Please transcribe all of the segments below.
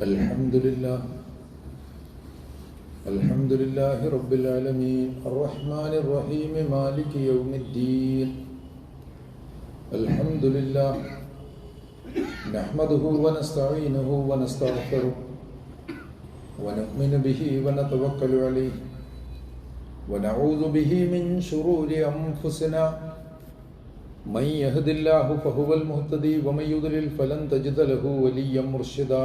الحمد لله الحمد لله رب العالمين الرحمن الرحيم مالك يوم الدين الحمد لله نحمده ونستعينه ونستغفره ونؤمن به ونتوكل عليه ونعوذ به من شرور أنفسنا من يهد الله فهو المهتدي ومن يضلل فلن تجد له وليا مرشدا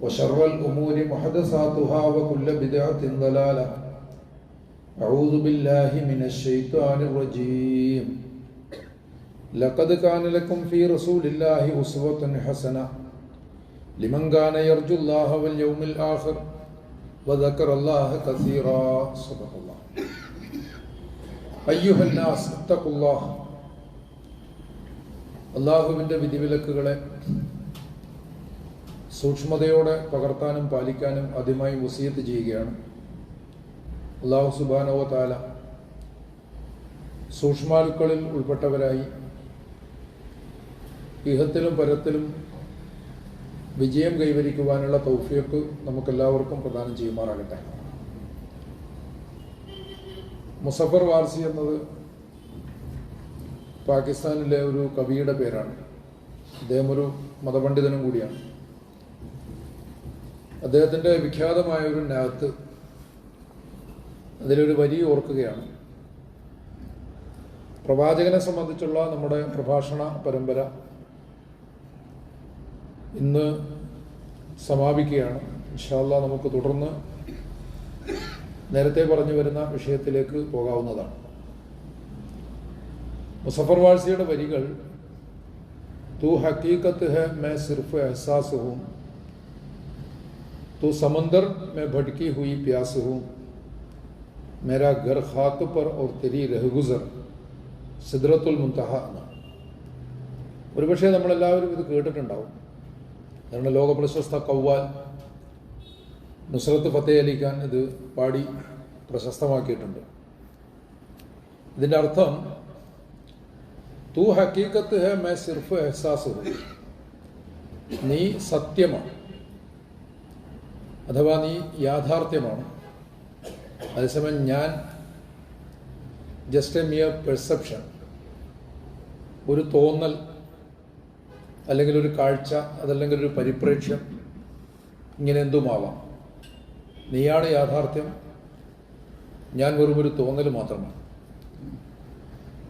وشر الأمور محدثاتها وكل بدعة ضلالة أعوذ بالله من الشيطان الرجيم لقد كان لكم في رسول الله أسوة حسنة لمن كان يرجو الله واليوم الآخر وذكر الله كثيرا صدق الله أيها الناس اتقوا الله അള്ളാഹുവിൻ്റെ വിധിവിലക്കുകളെ സൂക്ഷ്മതയോടെ പകർത്താനും പാലിക്കാനും ആദ്യമായി വസീയത്ത് ചെയ്യുകയാണ്. അള്ളാഹു സുബാനോ താല സൂക്ഷ്മാലുക്കളിൽ ഉൾപ്പെട്ടവരായി ഇഹത്തിലും പരത്തിലും വിജയം കൈവരിക്കുവാനുള്ള തൗഫിയൊക്കെ നമുക്കെല്ലാവർക്കും പ്രദാനം ചെയ്യുമാറാകട്ടെ. മുസഫർ വാർസി എന്നത് പാകിസ്ഥാനിലെ ഒരു കവിയുടെ പേരാണ്. അദ്ദേഹം ഒരു മതപണ്ഡിതനും കൂടിയാണ്. അദ്ദേഹത്തിന്റെ വിഖ്യാതമായ ഒരു നാത്ത് അതിലൊരു വരി ഓർക്കുകയാണ്. പ്രവാചകനെ സംബന്ധിച്ചുള്ള നമ്മുടെ പ്രഭാഷണ പരമ്പര ഇന്ന് സമാപിക്കുകയാണ്. ഇൻഷാല്ല നമുക്ക് തുടർന്ന് നേരത്തെ പറഞ്ഞു വരുന്ന വിഷയത്തിലേക്ക് പോകാവുന്നതാണ്. മുസഫർ വാഴ്സിയുടെ വരികൾ തൂ ഹക്കീക്കത്ത് ഹെ മേ സിർഫ് എഹസാസ് तो समंदर में भटकी हुई प्यास हूँ मेरा घर खाक पर और तेरी रहगुजर സിദ്രത്തുൽ മുൻതഹ എന്നാണ് ഒരുപക്ഷെ നമ്മളെല്ലാവരും ഇത് കേട്ടിട്ടുണ്ടാവും നമ്മുടെ ലോകപ്രശസ്ത കൗവാൽ നുസ്രത്ത് ഫത്തേ അലി ഖാൻ ഇത് പാടി പ്രശസ്തമാക്കിയിട്ടുണ്ട് ഇതിൻ്റെ അർത്ഥം തൂ ഹക്കീക്കത്ത് ഹെ മേ സിർഫ് എഹ്സാസ് നീ സത്യമാണ് അഥവാ നീ യാഥാർത്ഥ്യമാണ്. അതേസമയം ഞാൻ ജസ്റ്റ് എ മിയർ പെർസെപ്ഷൻ ഒരു തോന്നൽ അല്ലെങ്കിൽ ഒരു കാഴ്ച അതല്ലെങ്കിൽ ഒരു പരിപ്രേക്ഷ്യം ഇങ്ങനെ എന്തുമാവാം. നീയാണ് യാഥാർത്ഥ്യം ഞാൻ വെറും ഒരു തോന്നൽ മാത്രമാണ്.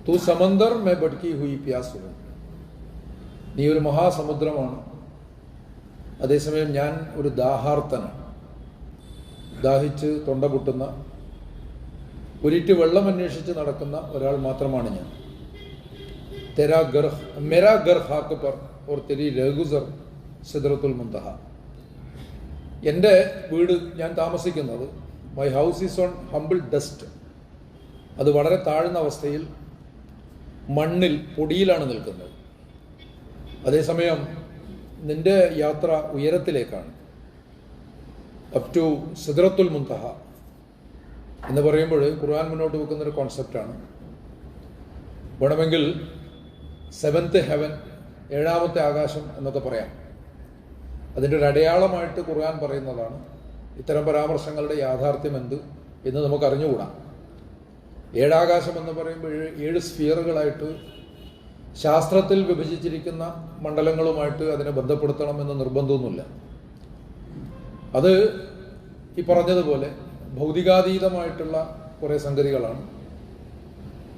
തൂ സമന്തർ മേ ബഡ്ക്കി ഹുയി പ്യാസ്. നീ ഒരു മഹാസമുദ്രമാണ്. അതേസമയം ഞാൻ ഒരു ദാഹാർത്തനാണ് ദാഹിച്ച് തൊണ്ട പൊട്ടുന്ന ഒരിറ്റ് വെള്ളം അന്വേഷിച്ച് നടക്കുന്ന ഒരാൾ മാത്രമാണ് ഞാൻ. തെരാ ഗർഹ് മെരാ ഗർഹ് ഹാക്കപ്പർ ഓർ തെരി ലഘുസർ സിദ്രത്തുൽ മുന്തഹ. എന്റെ വീട് ഞാൻ താമസിക്കുന്നത് my house is on humble dust. അത് വളരെ താഴ്ന്ന അവസ്ഥയിൽ മണ്ണിൽ പൊടിയിലാണ് നിൽക്കുന്നത്. അതേസമയം നിന്റെ യാത്ര ഉയരത്തിലേക്കാണ്. അപ് ടു സിദ്രത്തുൽ മുന്തഹ എന്ന് പറയുമ്പോൾ ഖുർആൻ മുന്നോട്ട് വെക്കുന്ന ഒരു കോൺസെപ്റ്റാണ് വേണമെങ്കിൽ സെവൻത്ത് ഹെവൻ ഏഴാമത്തെ ആകാശം എന്നൊക്കെ പറയാം. അതിന്റെ ഒരു അടയാളമായിട്ട് ഖുർആൻ പറയുന്നതാണ്. ഇത്തരം പരാമർശങ്ങളുടെ യാഥാർത്ഥ്യം എന്ത് എന്ന് നമുക്ക് അറിഞ്ഞുകൂടാ ഏഴാകാശം എന്ന് പറയുമ്പോൾ ഏഴ് ഏഴ് സ്ഫിയറുകളായിട്ട് ശാസ്ത്രത്തിൽ വിഭജിച്ചിരിക്കുന്ന മണ്ഡലങ്ങളുമായിട്ട് അതിനെ ബന്ധപ്പെടുത്തണമെന്ന് നിർബന്ധമൊന്നുമില്ല. അത് ഈ പറഞ്ഞതുപോലെ ഭൗതികാതീതമായിട്ടുള്ള കുറേ സംഗതികളാണ്.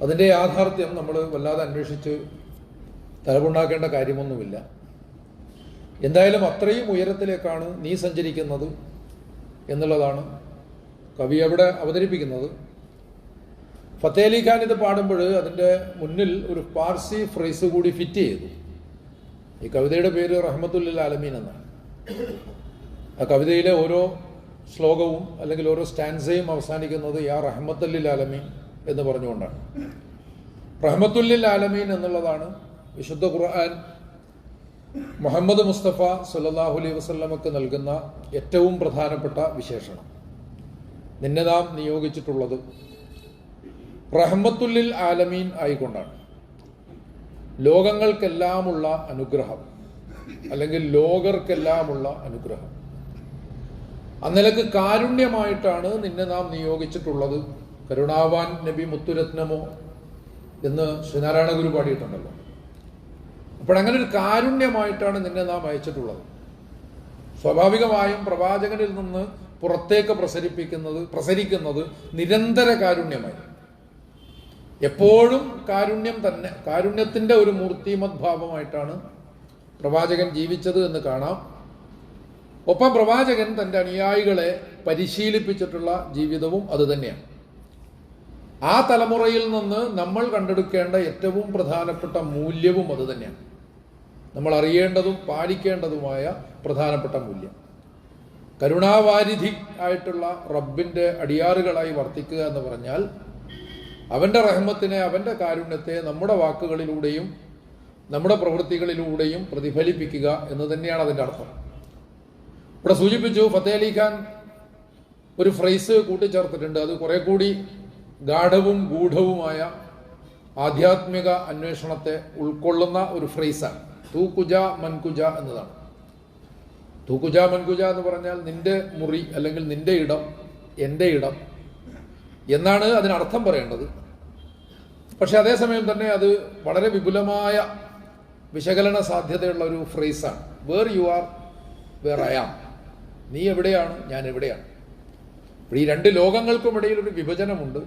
അതിന്റെ യാഥാർത്ഥ്യം നമ്മൾ വല്ലാതെ അന്വേഷിച്ച് തലമുണ്ടാക്കേണ്ട കാര്യമൊന്നുമില്ല. എന്തായാലും അത്രയും ഉയരത്തിലേക്കാണ് നീ സഞ്ചരിക്കുന്നത് എന്നുള്ളതാണ് കവി അവിടെ അവതരിപ്പിക്കുന്നത്. ഫത്തേ അലി ഖാൻ ഇത് പാടുമ്പോൾ അതിന്റെ മുന്നിൽ ഒരു പാർസി ഫ്രൈസ് കൂടി ഫിറ്റ് ചെയ്തു. ഈ കവിതയുടെ പേര് റഹ്മത്തുല്ലിൽ ആലമീൻ എന്നാണ്. ആ കവിതയിലെ ഓരോ ശ്ലോകവും അല്ലെങ്കിൽ ഓരോ സ്റ്റാൻസയും അവസാനിക്കുന്നത് യാ റഹ്മത്തുല്ലിൽ ആലമീൻ എന്ന് പറഞ്ഞുകൊണ്ടാണ്. റഹ്മത്തുല്ലിൽ ആലമീൻ എന്നുള്ളതാണ് വിശുദ്ധ ഖുർആൻ മുഹമ്മദ് മുസ്തഫ സല്ലാഹു അലൈഹി വസ്ലമക്ക് നൽകുന്ന ഏറ്റവും പ്രധാനപ്പെട്ട വിശേഷണം. നിന്നെ നാം നിയോഗിച്ചിട്ടുള്ളത് റഹ്മത്തുല്ലിൽ ആലമീൻ ആയിക്കൊണ്ടാണ്. ലോകങ്ങൾക്കെല്ലാമുള്ള അനുഗ്രഹം അല്ലെങ്കിൽ ലോകർക്കെല്ലാമുള്ള അനുഗ്രഹം. അന്നിലക്ക് കാരുണ്യമായിട്ടാണ് നിന്നെ നാം നിയോഗിച്ചിട്ടുള്ളത്. കരുണാവാൻ നബി മുത്തുരത്നമോ എന്ന് ശ്രീനാരായണ ഗുരു പാടിയിട്ടുണ്ടല്ലോ. അപ്പോഴങ്ങനെ ഒരു കാരുണ്യമായിട്ടാണ് നിന്നെ നാം അയച്ചിട്ടുള്ളത്. സ്വാഭാവികമായും പ്രവാചകനിൽ നിന്ന് പുറത്തേക്ക് പ്രസരിപ്പിക്കുന്നത് പ്രസരിക്കുന്നത് നിരന്തര കാരുണ്യമായി. എപ്പോഴും കാരുണ്യം തന്നെ കാരുണ്യത്തിന്റെ ഒരു മൂർത്തിമത് ഭാവമായിട്ടാണ് പ്രവാചകൻ ജീവിച്ചത് എന്ന് കാണാം. ഒപ്പം പ്രവാചകൻ തന്റെ അനുയായികളെ പരിശീലിപ്പിച്ചിട്ടുള്ള ജീവിതവും അതുതന്നെയാണ് ആ തലമുറയിൽ നിന്ന് നമ്മൾ കണ്ടെടുക്കേണ്ട ഏറ്റവും പ്രധാനപ്പെട്ട മൂല്യവും അതുതന്നെയാണ് നമ്മൾ അറിയേണ്ടതും പാലിക്കേണ്ടതുമായ പ്രധാനപ്പെട്ട മൂല്യം. കരുണാവാരിധി ആയിട്ടുള്ള റബ്ബിന്റെ അടിയാറുകളായി വർത്തിക്കുക എന്ന് പറഞ്ഞാൽ അവന്റെ റഹ്മത്തിനെ അവന്റെ കാരുണ്യത്തെ നമ്മുടെ വാക്കുകളിലൂടെയും നമ്മുടെ പ്രവൃത്തികളിലൂടെയും പ്രതിഫലിപ്പിക്കുക എന്ന് തന്നെയാണ് അതിന്റെ അർത്ഥം. ഇവിടെ സൂചിപ്പിച്ചു ഫത്തേ അലി ഖാൻ ഒരു ഫ്രൈസ് കൂട്ടിച്ചേർത്തിട്ടുണ്ട്. അത് കുറെ കൂടി ഗാഠവും ഗൂഢവുമായ ആധ്യാത്മിക അന്വേഷണത്തെ ഉൾക്കൊള്ളുന്ന ഒരു ഫ്രൈസാണ്. തൂക്കുജ മൻകുജ എന്നതാണ്. തൂക്കുജ മൻകുജ എന്ന് പറഞ്ഞാൽ നിന്റെ മുറി അല്ലെങ്കിൽ നിന്റെ ഇടം എന്റെ ഇടം എന്നാണ് അതിനർത്ഥം പറയേണ്ടത്. പക്ഷെ അതേസമയം തന്നെ അത് വളരെ വിപുലമായ വിശകലന സാധ്യതയുള്ള ഒരു ഫ്രേസാണ്. Where you are where I am നീ എവിടെയാണ്? ഞാൻ എവിടെയാണ്? ഈ രണ്ട് ലോകങ്ങൾക്കും ഇടയിൽ ഒരു വിഭജനമുണ്ട്.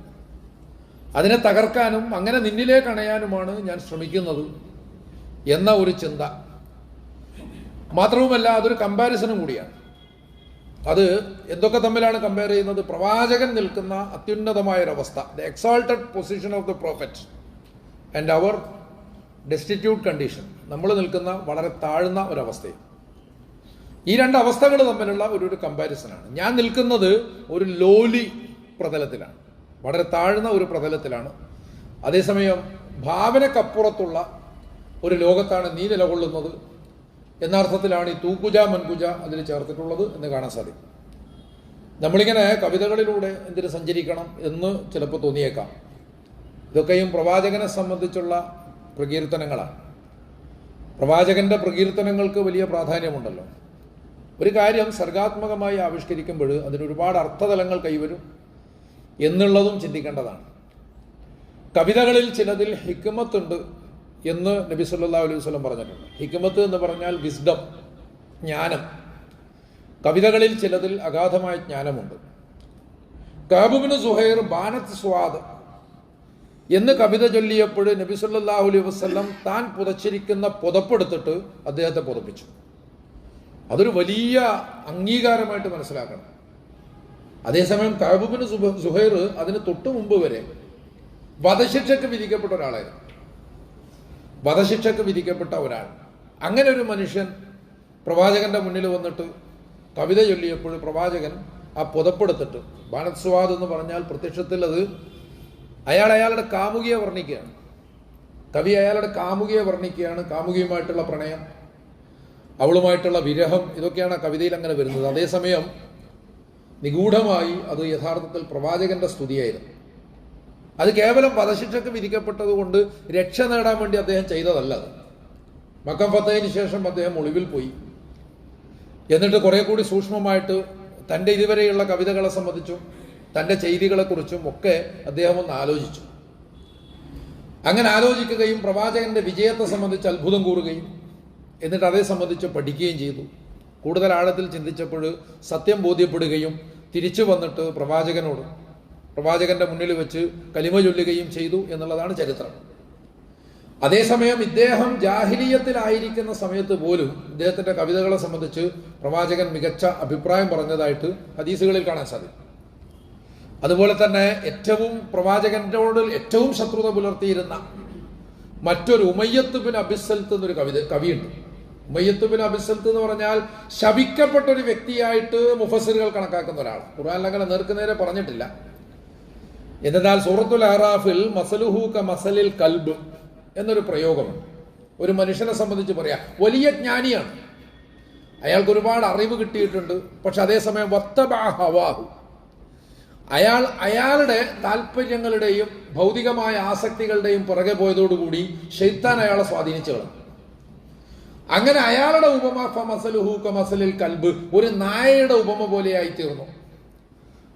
അതിനെ തകർക്കാനും അങ്ങനെ നിന്നിലേക്ക് അണയാനുമാണ് ഞാൻ ശ്രമിക്കുന്നത് എന്ന ഒരു ചിന്ത. മാത്രവുമല്ല അതൊരു കമ്പാരിസണും കൂടിയാണ്. അത് എന്തൊക്കെ തമ്മിലാണ് കമ്പയർ ചെയ്യുന്നത്? പ്രവാചകൻ നിൽക്കുന്ന അത്യുന്നതമായ ഒരവസ്ഥ the exalted position of the prophet and our destitute condition നമ്മൾ നിൽക്കുന്ന വളരെ താഴ്ന്ന ഒരവസ്ഥയും ഈ രണ്ട് അവസ്ഥകൾ തമ്മിലുള്ള ഒരു ഒരു കമ്പാരിസനാണ് ഞാൻ നിൽക്കുന്നത് ഒരു ലോലി പ്രതലത്തിലാണ്. വളരെ താഴ്ന്ന ഒരു പ്രതലത്തിലാണ്. അതേസമയം ഭാവനക്കപ്പുറത്തുള്ള ഒരു ലോകത്താണ് നീ നിലകൊള്ളുന്നത് എന്നർത്ഥത്തിലാണ് ഈ തൂക്കുജ മൻകുജ അതിൽ ചേർത്തിട്ടുള്ളത് എന്ന് കാണാൻ സാധിക്കും. നമ്മളിങ്ങനെ കവിതകളിലൂടെ എന്തിനു സഞ്ചരിക്കണം എന്ന് ചിലപ്പോൾ തോന്നിയേക്കാം. ഇതൊക്കെയും പ്രവാചകനെ സംബന്ധിച്ചുള്ള പ്രകീർത്തനങ്ങളാണ്. പ്രവാചകന്റെ പ്രകീർത്തനങ്ങൾക്ക് വലിയ പ്രാധാന്യമുണ്ടല്ലോ. ഒരു കാര്യം സർഗാത്മകമായി ആവിഷ്കരിക്കുമ്പോൾ അതിന് ഒരുപാട് അർത്ഥതലങ്ങൾ കൈവരും എന്നുള്ളതും ചിന്തിക്കേണ്ടതാണ്. കവിതകളിൽ ചിലതിൽ ഹിക്കുമത്തുണ്ട് എന്ന് നബി സല്ലാ അലൈഹി വസ്ലം പറഞ്ഞിട്ടുണ്ട്. ഹിക്കുമത്ത് എന്ന് പറഞ്ഞാൽ വിസ്ഡം ജ്ഞാനം. കവിതകളിൽ ചിലതിൽ അഗാധമായ ജ്ഞാനമുണ്ട്. കാബുബിന് സുഹൈർ ബാനത്ത് സ്വാദ് എന്ന് കവിത ചൊല്ലിയപ്പോൾ നബി സല്ലാഹു അലൈഹി വസ്ലം താൻ പുതച്ചിരിക്കുന്ന പുതപ്പെടുത്തിട്ട് അദ്ദേഹത്തെ പുതപ്പിച്ചു. അതൊരു വലിയ അംഗീകാരമായിട്ട് മനസ്സിലാക്കണം. അതേസമയം കാബുബിന് സുഹൈർ അതിന് തൊട്ടു മുമ്പ് വരെ വധശിക്ഷക്ക് വിധിക്കപ്പെട്ട ഒരാളായിരുന്നു. വധശിക്ഷക്ക് വിധിക്കപ്പെട്ട ഒരാൾ. അങ്ങനെ ഒരു മനുഷ്യൻ പ്രവാചകന്റെ മുന്നിൽ വന്നിട്ട് കവിത ചൊല്ലിയപ്പോൾ പ്രവാചകൻ ആ പുതപ്പെടുത്തിട്ട് ബാനസ്വാദ് എന്ന് പറഞ്ഞാൽ പ്രത്യക്ഷത്തിൽ അത് അയാൾ അയാളുടെ കാമുകിയെ വർണിക്കുകയാണ്. കവി അയാളുടെ കാമുകിയെ വർണിക്കുകയാണ് കാമുകിയുമായിട്ടുള്ള പ്രണയം. അവളുമായിട്ടുള്ള വിരഹം ഇതൊക്കെയാണ് ആ കവിതയിൽ അങ്ങനെ വരുന്നത്. അതേസമയം നിഗൂഢമായി അത് യഥാർത്ഥത്തിൽ പ്രവാചകന്റെ സ്തുതിയായിരുന്നു. അത് കേവലം വധശിക്ഷയ്ക്ക് വിധിക്കപ്പെട്ടത് കൊണ്ട് രക്ഷ നേടാൻ വേണ്ടി അദ്ദേഹം ചെയ്തതല്ല അത്. മക്കം ഫത്തതിന് ശേഷം അദ്ദേഹം ഒളിവിൽ പോയി. എന്നിട്ട് കുറെ കൂടി സൂക്ഷ്മമായിട്ട് തന്റെ ഇതുവരെയുള്ള കവിതകളെ സംബന്ധിച്ചും തന്റെ ചെയ്തികളെക്കുറിച്ചും ഒക്കെ അദ്ദേഹം ഒന്ന് ആലോചിച്ചു. അങ്ങനെ ആലോചിക്കുകയും പ്രവാചകന്റെ വിജയത്തെ സംബന്ധിച്ച് അത്ഭുതം കൂറുകയും എന്നിട്ട് അതേ സംബന്ധിച്ച് പഠിക്കുകയും ചെയ്തു. കൂടുതൽ ആഴത്തിൽ ചിന്തിച്ചപ്പോൾ സത്യം ബോധ്യപ്പെടുകയും തിരിച്ചു വന്നിട്ട് പ്രവാചകനോട് പ്രവാചകന്റെ മുന്നിൽ വെച്ച് കലിമ ചൊല്ലുകയും ചെയ്തു എന്നുള്ളതാണ് ചരിത്രം. അതേസമയം ഇദ്ദേഹം ജാഹിലീയത്തിലായിരിക്കുന്ന സമയത്ത് പോലും ഇദ്ദേഹത്തിന്റെ കവിതകളെ സംബന്ധിച്ച് പ്രവാചകൻ മികച്ച അഭിപ്രായം പറഞ്ഞതായിട്ട് ഹദീസുകളിൽ കാണാൻ സാധിക്കും. അതുപോലെ തന്നെ ഏറ്റവും പ്രവാചകനോട് ഏറ്റവും ശത്രുത പുലർത്തിയിരുന്ന മറ്റൊരു ഉമയ്യത്ത് ബിൻ അബിസൽത്ത് എന്നൊരു കവിത കവിയുണ്ട്. ഉമയ്യത്ത് അബിസത്ത് എന്ന് പറഞ്ഞാൽ ശപിക്കപ്പെട്ട ഒരു വ്യക്തിയായിട്ട് മുഫസിറുകൾ കണക്കാക്കുന്ന ഒരാൾ ഖുർആൻ അങ്ങനെ നേർക്കുനേരെ പറഞ്ഞിട്ടില്ല. എന്നാൽ സൂറത്തുൽ അറാഫിൽ മസലുഹു ക മസലിൽ കൽബ് എന്നൊരു പ്രയോഗമുണ്ട്. ഒരു മനുഷ്യനെ സംബന്ധിച്ച് പറയാം വലിയ ജ്ഞാനിയാണ്. അയാൾക്ക് ഒരുപാട് അറിവ് കിട്ടിയിട്ടുണ്ട്. പക്ഷെ അതേസമയം വത്തബാഹവാഹു അയാൾ അയാളുടെ താല്പര്യങ്ങളുടെയും ഭൗതികമായ ആസക്തികളുടെയും പുറകെ പോയതോടുകൂടി ഷെയ്ത്താൻ അയാളെ സ്വാധീനിച്ചു കളഞ്ഞു അങ്ങനെ അയാളുടെ ഉപമ ഫമസലുഹൂക്ക മസലിൽ കൽബ് ഒരു നായയുടെ ഉപമ പോലെയായി തീർന്നു.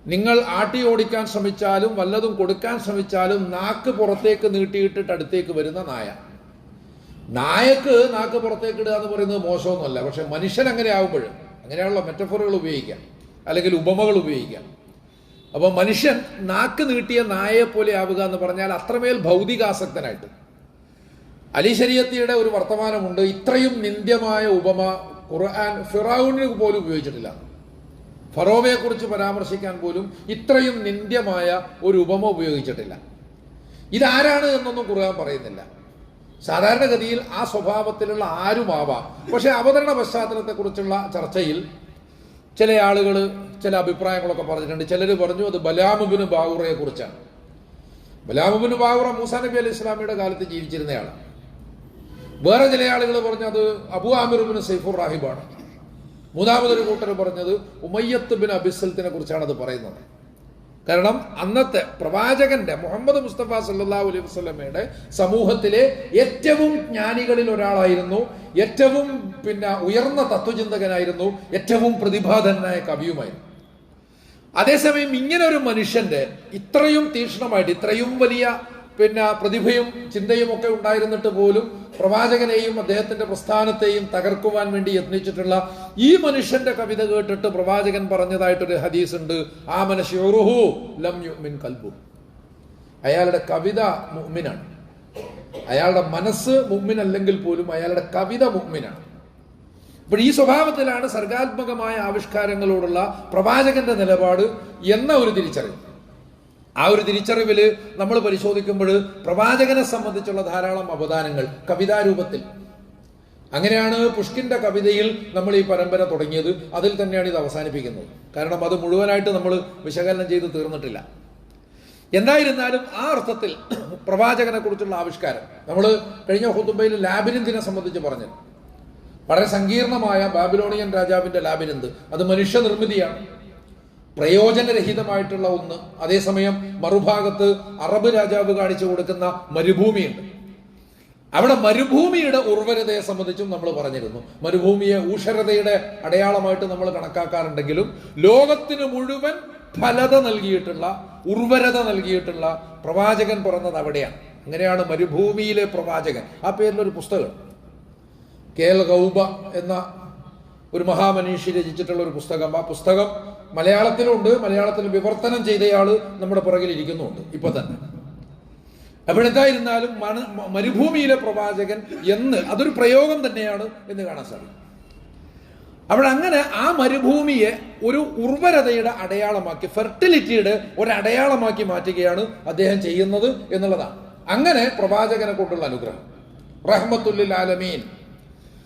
നിങ്ങൾ ആട്ടി ഓടിക്കാൻ ശ്രമിച്ചാലും വല്ലതും കൊടുക്കാൻ ശ്രമിച്ചാലും നാക്ക് പുറത്തേക്ക് നീട്ടിയിട്ടിട്ട് അടുത്തേക്ക് വരുന്ന നായ. നായക്ക് നാക്ക് പുറത്തേക്ക് ഇടുക എന്ന് പറയുന്നത് മോശമൊന്നുമല്ല. പക്ഷെ മനുഷ്യൻ അങ്ങനെ ആകുമ്പോൾ അങ്ങനെയുള്ള മെറ്റഫറുകൾ ഉപയോഗിക്കാം. അല്ലെങ്കിൽ ഉപമകൾ ഉപയോഗിക്കാം. അപ്പോൾ മനുഷ്യൻ നാക്ക് നീട്ടിയ നായയെ പോലെ ആവുക എന്ന് പറഞ്ഞാൽ അത്രമേൽ ഭൗതികാസക്തനായിട്ട്. അലി ശരീരത്തിയുടെ ഒരു വർത്തമാനമുണ്ട്. ഇത്രയും നിന്ദ്യമായ ഉപമ ഖുർആൻ ഫിറാവുനിന് പോലും ഉപയോഗിച്ചിട്ടില്ല. ഫറോവയെ കുറിച്ച് പരാമർശിക്കാൻ പോലും ഇത്രയും നിന്ദ്യമായ ഒരു ഉപമ ഉപയോഗിച്ചിട്ടില്ല. ഇതാരാണ് എന്നൊന്നും ഖുർആൻ പറയുന്നില്ല. സാധാരണഗതിയിൽ ആ സ്വഭാവത്തിലുള്ള ആരുമാവാം. പക്ഷെ അവതരണ പശ്ചാത്തലത്തെക്കുറിച്ചുള്ള ചർച്ചയിൽ ചില ആളുകൾ ചില അഭിപ്രായങ്ങളൊക്കെ പറഞ്ഞിട്ടുണ്ട്. ചിലർ പറഞ്ഞു അത് ബലാമുബിന് ബാവുറയെ കുറിച്ചാണ് ബലാമുബിന് ബാവുറ മൂസാ നബി അലൈഹി ഇസ്ലാമിയുടെ കാലത്ത് ജീവിച്ചിരുന്നയാളാണ്. വേറെ ചില ആളുകൾ പറഞ്ഞത് അബു ആമിറുബിന് സൈഫുർ റാഹിബാണ്. മൂന്നാമതൊരു കൂട്ടർ പറഞ്ഞത് ഉമയ്യത്ത് ബിൻ അബിസലത്തിനെ കുറിച്ചാണ് അത് പറയുന്നത്. കാരണം അന്നത്തെ പ്രവാചകന്റെ മുഹമ്മദ് മുസ്തഫ സല്ലാ അലൈഹി വസ്ലമയുടെ സമൂഹത്തിലെ ഏറ്റവും ജ്ഞാനികളിൽ ഒരാളായിരുന്നു ഏറ്റവും പിന്നെ ഉയർന്ന തത്വചിന്തകനായിരുന്നു ഏറ്റവും പ്രതിഭാധനായ കവിയുമായിരുന്നു. അതേസമയം ഇങ്ങനെ ഒരു മനുഷ്യന്റെ ഇത്രയും തീക്ഷ്ണമായിട്ട് ഇത്രയും വലിയ പിന്നെ പ്രതിഭയും ചിന്തയും ഒക്കെ ഉണ്ടായിരുന്നിട്ട് പോലും പ്രവാചകനെയും അദ്ദേഹത്തിന്റെ പ്രസ്ഥാനത്തെയും തകർക്കുവാൻ വേണ്ടി യത്നിച്ചിട്ടുള്ള ഈ മനുഷ്യന്റെ കവിത കേട്ടിട്ട് പ്രവാചകൻ പറഞ്ഞതായിട്ടൊരു ഹദീസ് ഉണ്ട് ആ മനുഷ്യറുഹു ലം യുമിൻ കൽബു. അയാളുടെ കവിത മുഅ്മിനാണ്. അയാളുടെ മനസ്സ് മുഅ്മിൻ അല്ലെങ്കിൽ പോലും അയാളുടെ കവിത മുഅ്മിനാണ്. അപ്പോൾ ഈ സ്വഭാവത്തിലാണ് സർഗാത്മകമായ ആവിഷ്കാരങ്ങളോടുള്ള പ്രവാചകന്റെ നിലപാട് എന്ന ഒരു തിരിച്ചറിവ്. ആ ഒരു തിരിച്ചറിവിൽ നമ്മൾ പരിശോധിക്കുമ്പോൾ പ്രവാചകനെ സംബന്ധിച്ചുള്ള ധാരാളം അവദാനങ്ങൾ കവിതാരൂപത്തിൽ. അങ്ങനെയാണ് പുഷ്കിന്റെ കവിതയിൽ നമ്മൾ ഈ പരമ്പര തുടങ്ങിയത്. അതിൽ തന്നെയാണ് ഇത് അവസാനിപ്പിക്കുന്നത്. കാരണം അത് മുഴുവനായിട്ട് നമ്മൾ വിശകലനം ചെയ്ത് തീർന്നിട്ടില്ല. എന്തായിരുന്നാലും ആ അർത്ഥത്തിൽ പ്രവാചകനെ കുറിച്ചുള്ള ആവിഷ്കാരം നമ്മൾ കഴിഞ്ഞ ഹുതുബയിൽ ലാബിരിന്തിനെ സംബന്ധിച്ച് പറഞ്ഞു. വളരെ സങ്കീർണമായ ബാബിലോണിയൻ രാജാവിന്റെ ലാബിരിന്ത്. അത് മനുഷ്യനിർമ്മിതിയാണ് പ്രയോജനരഹിതമായിട്ടുള്ള ഒന്ന്. അതേസമയം മറുഭാഗത്ത് അറബ് രാജാവ് കാണിച്ചു കൊടുക്കുന്ന മരുഭൂമിയുണ്ട്. അവിടെ മരുഭൂമിയുടെ ഉർവരതയെ സംബന്ധിച്ചും നമ്മൾ പറഞ്ഞിരുന്നു. മരുഭൂമിയെ ഊഷരതയുടെ അടയാളമായിട്ട് നമ്മൾ കണക്കാക്കാറുണ്ടെങ്കിലും ലോകത്തിന് മുഴുവൻ ഫലത നൽകിയിട്ടുള്ള ഉർവരത നൽകിയിട്ടുള്ള പ്രവാചകൻ പറഞ്ഞത് അവിടെയാണ്. അങ്ങനെയാണ് മരുഭൂമിയിലെ പ്രവാചകൻ. ആ പേരിലൊരു പുസ്തകം കേൽ ഗൗബ എന്ന ഒരു മഹാമനീഷി രചിച്ചിട്ടുള്ള ഒരു പുസ്തകം. ആ പുസ്തകം മലയാളത്തിലുണ്ട്. മലയാളത്തിൽ വിവർത്തനം ചെയ്തയാൾ നമ്മുടെ പുറകിൽ ഇരിക്കുന്നുണ്ട്. ഇപ്പൊ തന്നെ. എപ്പോഴെന്തായിരുന്നാലും മണ മരുഭൂമിയിലെ പ്രവാചകൻ എന്ന് അതൊരു പ്രയോഗം തന്നെയാണ് എന്ന് കാണാൻ സാധിക്കും. അവിടെ അങ്ങനെ ആ മരുഭൂമിയെ ഒരു ഉർവരതയുടെ അടയാളമാക്കി ഫെർട്ടിലിറ്റിയുടെ ഒരു അടയാളമാക്കി മാറ്റുകയാണ് അദ്ദേഹം ചെയ്യുന്നത് എന്നുള്ളതാണ്. അങ്ങനെ പ്രവാചകനെ കൊണ്ടുള്ള അനുഗ്രഹം. റഹ്മത്തുല്ലിൽ ആലമീൻ.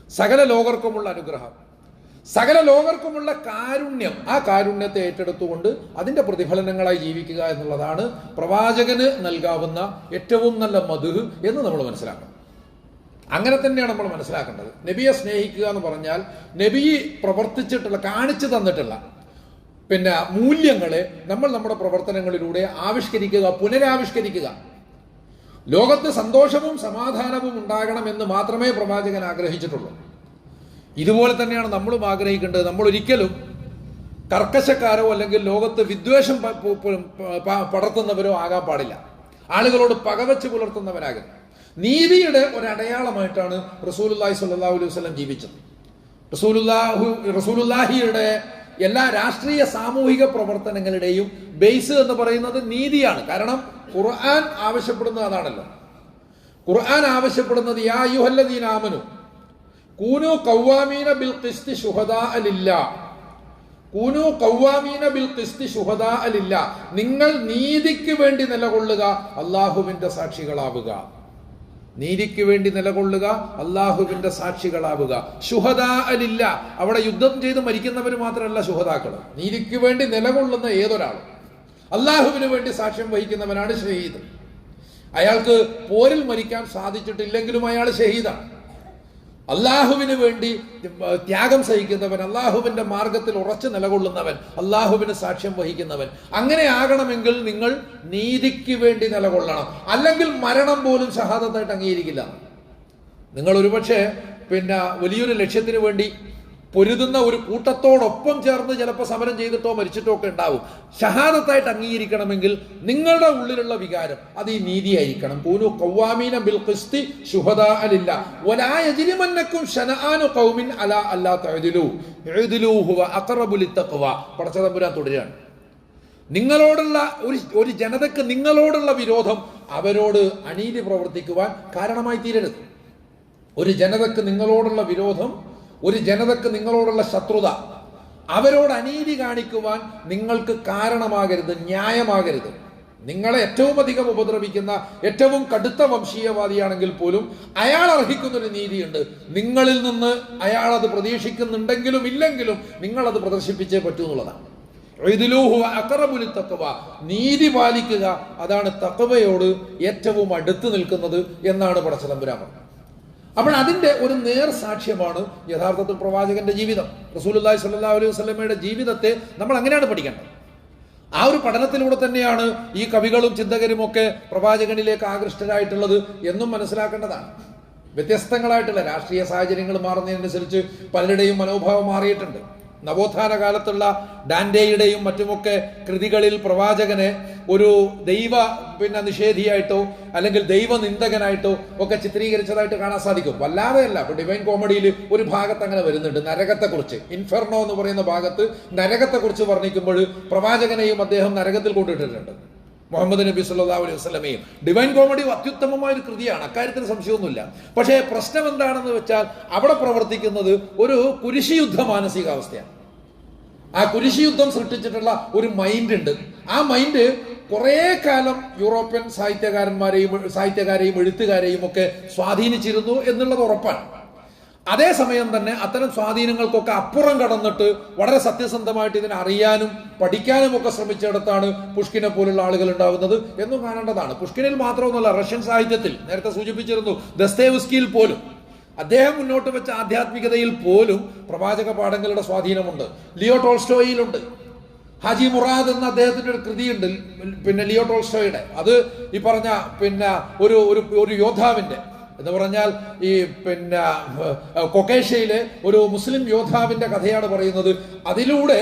സകല ലോകർക്കുമുള്ള അനുഗ്രഹം. സകല ലോകർക്കുമുള്ള കാരുണ്യം ആ കാരുണ്യത്തെ ഏറ്റെടുത്തുകൊണ്ട് അതിന്റെ പ്രതിഫലനങ്ങളായി ജീവിക്കുക എന്നുള്ളതാണ് പ്രവാചകന് നൽകാവുന്ന ഏറ്റവും നല്ല മധു എന്ന് നമ്മൾ മനസ്സിലാക്കണം. അങ്ങനെ തന്നെയാണ് നമ്മൾ മനസ്സിലാക്കേണ്ടത്. നബിയെ സ്നേഹിക്കുക എന്ന് പറഞ്ഞാൽ നബി പ്രവർത്തിച്ചിട്ടുള്ള കാണിച്ചു തന്നിട്ടുള്ള പിന്നെ മൂല്യങ്ങളെ നമ്മൾ നമ്മുടെ പ്രവർത്തനങ്ങളിലൂടെ ആവിഷ്കരിക്കുക പുനരാവിഷ്കരിക്കുക. ലോകത്ത് സന്തോഷവും സമാധാനവും ഉണ്ടാകണമെന്ന് മാത്രമേ പ്രവാചകൻ ആഗ്രഹിച്ചിട്ടുള്ളൂ. ഇതുപോലെ തന്നെയാണ് നമ്മളും ആഗ്രഹിക്കേണ്ടത്. നമ്മൾ ഒരിക്കലും കർക്കശക്കാരോ അല്ലെങ്കിൽ ലോകത്ത് വിദ്വേഷം പടർത്തുന്നവരോ ആകാൻ പാടില്ല. ആളുകളോട് പകവച്ച് പുലർത്തുന്നവരാകരുത്. നീതിയുടെ ഒരടയാളമായിട്ടാണ് റസൂലുള്ളാഹി സ്വല്ലല്ലാഹു അലൈഹി വസ്ലം ജീവിച്ചത്. റസൂലുല്ലാഹു റസൂലുല്ലാഹിയുടെ എല്ലാ രാഷ്ട്രീയ സാമൂഹിക പ്രവർത്തനങ്ങളുടെയും ബേസ് എന്ന് പറയുന്നത് നീതിയാണ്. കാരണം ഖുർആൻ ആവശ്യപ്പെടുന്നത് അതാണല്ലോ. ഖുർആൻ ആവശ്യപ്പെടുന്നത് യാ യുഹല്ലദീനാമനു കൂനു കൗവാമീന ബിൽ ഖിസ്തി ശുഹദാ അലില്ല. കൂനു കൗവാമീന ബിൽ ഖിസ്തി ശുഹദാ അലില്ല. നിങ്ങൾ നീതിക്ക് വേണ്ടി നിലകൊള്ളുക അള്ളാഹുവിന്റെ സാക്ഷികളാവുക. നീതിക്ക് വേണ്ടി നിലകൊള്ളുക അള്ളാഹുവിന്റെ സാക്ഷികളാവുക. ശുഹദാ അലില്ല. അവിടെ യുദ്ധം ചെയ്ത് മരിക്കുന്നവർ മാത്രമല്ല ശുഹദാക്കൾ. നീതിക്ക് വേണ്ടി നിലകൊള്ളുന്ന ഏതൊരാളും. അള്ളാഹുവിന് വേണ്ടി സാക്ഷ്യം വഹിക്കുന്നവനാണ് ഷഹീദ്. അയാൾക്ക് പോരിൽ മരിക്കാൻ സാധിച്ചിട്ടില്ലെങ്കിലും അയാൾ ഷഹീദാണ്. അള്ളാഹുവിന് വേണ്ടി ത്യാഗം സഹിക്കുന്നവൻ അള്ളാഹുവിന്റെ മാർഗത്തിൽ ഉറച്ചു നിലകൊള്ളുന്നവൻ അള്ളാഹുവിന് സാക്ഷ്യം വഹിക്കുന്നവൻ. അങ്ങനെ ആകണമെങ്കിൽ നിങ്ങൾ നീതിക്ക് വേണ്ടി നിലകൊള്ളണം. അല്ലെങ്കിൽ മരണം പോലും ഷഹാദത്തായിട്ട് അംഗീകരിക്കില്ല. നിങ്ങൾ ഒരുപക്ഷെ പിന്നെ വലിയൊരു ലക്ഷ്യത്തിന് വേണ്ടി പൊരുതുന്ന ഒരു കൂട്ടത്തോടൊപ്പം ചേർന്ന് ചിലപ്പോൾ സമരം ചെയ്തിട്ടോ മരിച്ചിട്ടോ ഒക്കെ ഉണ്ടാവും. ഷഹാദത്തായിട്ട് അംഗീകരിക്കണമെങ്കിൽ നിങ്ങളുടെ ഉള്ളിലുള്ള വികാരം അത് ഈ നീതിയായിരിക്കണം. കൂനു കൗവാമീന ബിൽ ഖിസ്തി ശുഹദാ അലില്ല. വലാ യജ്രിമന്നക്കും ശനആനു ഖൗമിൻ അലാ അല്ലാ പടച്ചതമ്പുരാൻ തുടരുകയാണ്. നിങ്ങളോടുള്ള ഒരു ഒരു ജനതക്ക് നിങ്ങളോടുള്ള വിരോധം അവരോട് അനീതി പ്രവർത്തിക്കുവാൻ കാരണമായി തീരരുത്. ഒരു ജനതക്ക് നിങ്ങളോടുള്ള വിരോധം ഒരു ജനതക്ക് നിങ്ങളോടുള്ള ശത്രുത. അവരോട് അനീതി കാണിക്കുവാൻ നിങ്ങൾക്ക് കാരണമാകരുത് ന്യായമാകരുത്. നിങ്ങളെ ഏറ്റവും അധികം ഉപദ്രവിക്കുന്ന ഏറ്റവും കടുത്ത വംശീയവാദിയാണെങ്കിൽ പോലും അയാൾ അർഹിക്കുന്നൊരു നീതിയുണ്ട്. നിങ്ങളിൽ നിന്ന് അയാൾ അത് പ്രതീക്ഷിക്കുന്നുണ്ടെങ്കിലും ഇല്ലെങ്കിലും നിങ്ങൾ അത് പ്രദർശിപ്പിച്ചേ പറ്റൂ എന്നുള്ളതാണ്. തക്കവ നീതി പാലിക്കുക അതാണ് തക്കവയോട് ഏറ്റവും അടുത്ത് നിൽക്കുന്നത് എന്നാണ് പടച്ചതമ്പുരാമർ പറഞ്ഞത് അപ്പോൾ അതിന്റെ ഒരു നേർ സാക്ഷ്യമാണ് യഥാർത്ഥത്തിൽ പ്രവാചകന്റെ ജീവിതം. റസൂലുല്ലാഹി സ്വല്ലല്ലാഹു അലൈഹി വസ്ലമയുടെ ജീവിതത്തെ നമ്മൾ അങ്ങനെയാണ് പഠിക്കേണ്ടത്? ആ ഒരു പഠനത്തിലൂടെ തന്നെയാണ് ഈ കവികളും ചിന്തകരും ഒക്കെ പ്രവാചകനിലേക്ക് ആകൃഷ്ടരായിട്ടുള്ളത് എന്നും മനസ്സിലാക്കേണ്ടതാണ്. വ്യത്യസ്തങ്ങളായിട്ടുള്ള രാഷ്ട്രീയ സാഹചര്യങ്ങൾ മാറുന്നതിനനുസരിച്ച് പലരുടെയും മനോഭാവം മാറിയിട്ടുണ്ട്. നവോത്ഥാന കാലത്തുള്ള ഡാൻഡേയുടെയും മറ്റുമൊക്കെ കൃതികളിൽ പ്രവാചകനെ ഒരു ദൈവ പിന്നെ നിഷേധിയായിട്ടോ അല്ലെങ്കിൽ ദൈവ നിന്ദകനായിട്ടോ ഒക്കെ ചിത്രീകരിച്ചതായിട്ട് കാണാൻ സാധിക്കും. വല്ലാതെയല്ല. ഇപ്പൊ ഡിവൈൻ കോമഡിയിൽ ഒരു ഭാഗത്ത് അങ്ങനെ വരുന്നുണ്ട്. നരകത്തെക്കുറിച്ച്. ഇൻഫെർണോ എന്ന് പറയുന്ന ഭാഗത്ത് നരകത്തെക്കുറിച്ച് വർണിക്കുമ്പോൾ പ്രവാചകനെയും അദ്ദേഹം നരകത്തിൽ കൊണ്ടിട്ടിട്ടുണ്ട് മുഹമ്മദ് നബി സല്ലാ അലൈഹി വസ്ലമയും ഡിവൈൻ കോമഡി അത്യുത്തമമായ ഒരു കൃതിയാണ്. അക്കാര്യത്തിൽ സംശയമൊന്നുമില്ല. പക്ഷേ പ്രശ്നം എന്താണെന്ന് വെച്ചാൽ അവിടെ പ്രവർത്തിക്കുന്നത് ഒരു കുരിശിയുദ്ധ മാനസികാവസ്ഥയാണ്. ആ കുരിശിയുദ്ധം സൃഷ്ടിച്ചിട്ടുള്ള ഒരു മൈൻഡ് ഉണ്ട്. ആ മൈൻഡ് കുറേ കാലം യൂറോപ്യൻ സാഹിത്യകാരന്മാരെയും സാഹിത്യകാരെയും എഴുത്തുകാരെയും ഒക്കെ സ്വാധീനിച്ചിരുന്നു എന്നുള്ളത് ഉറപ്പാണ്. അതേസമയം തന്നെ അത്തരം സ്വാധീനങ്ങൾക്കൊക്കെ അപ്പുറം കടന്നിട്ട് വളരെ സത്യസന്ധമായിട്ട് ഇതിനെ അറിയാനും പഠിക്കാനും ഒക്കെ ശ്രമിച്ചിടത്താണ് പുഷ്കിനെ പോലുള്ള ആളുകൾ ഉണ്ടാകുന്നത് എന്നും കാണേണ്ടതാണ്. പുഷ്കിനിൽ മാത്രമൊന്നുമല്ല റഷ്യൻ സാഹിത്യത്തിൽ നേരത്തെ സൂചിപ്പിച്ചിരുന്നു ദസ്തേവ്സ്കിയിൽ പോലും. അദ്ദേഹം മുന്നോട്ട് വെച്ച ആധ്യാത്മികതയിൽ പോലും പ്രവാചക പാഠങ്ങളുടെ സ്വാധീനമുണ്ട്. ലിയോ ടോൾസ്റ്റോയിലുണ്ട്. ഹാജി മുറാദ് എന്ന അദ്ദേഹത്തിന്റെ ഒരു കൃതിയുണ്ട് പിന്നെ ലിയോ ടോൾസ്റ്റോയുടെ. അത് ഈ പറഞ്ഞ പിന്നെ ഒരു ഒരു യോദ്ധാവിന്റെ എന്ന് പറഞ്ഞാൽ ഈ പിന്നെ കൊക്കേഷ്യയിലെ ഒരു മുസ്ലിം യോദ്ധാവിന്റെ കഥയാണ് പറയുന്നത്. അതിലൂടെ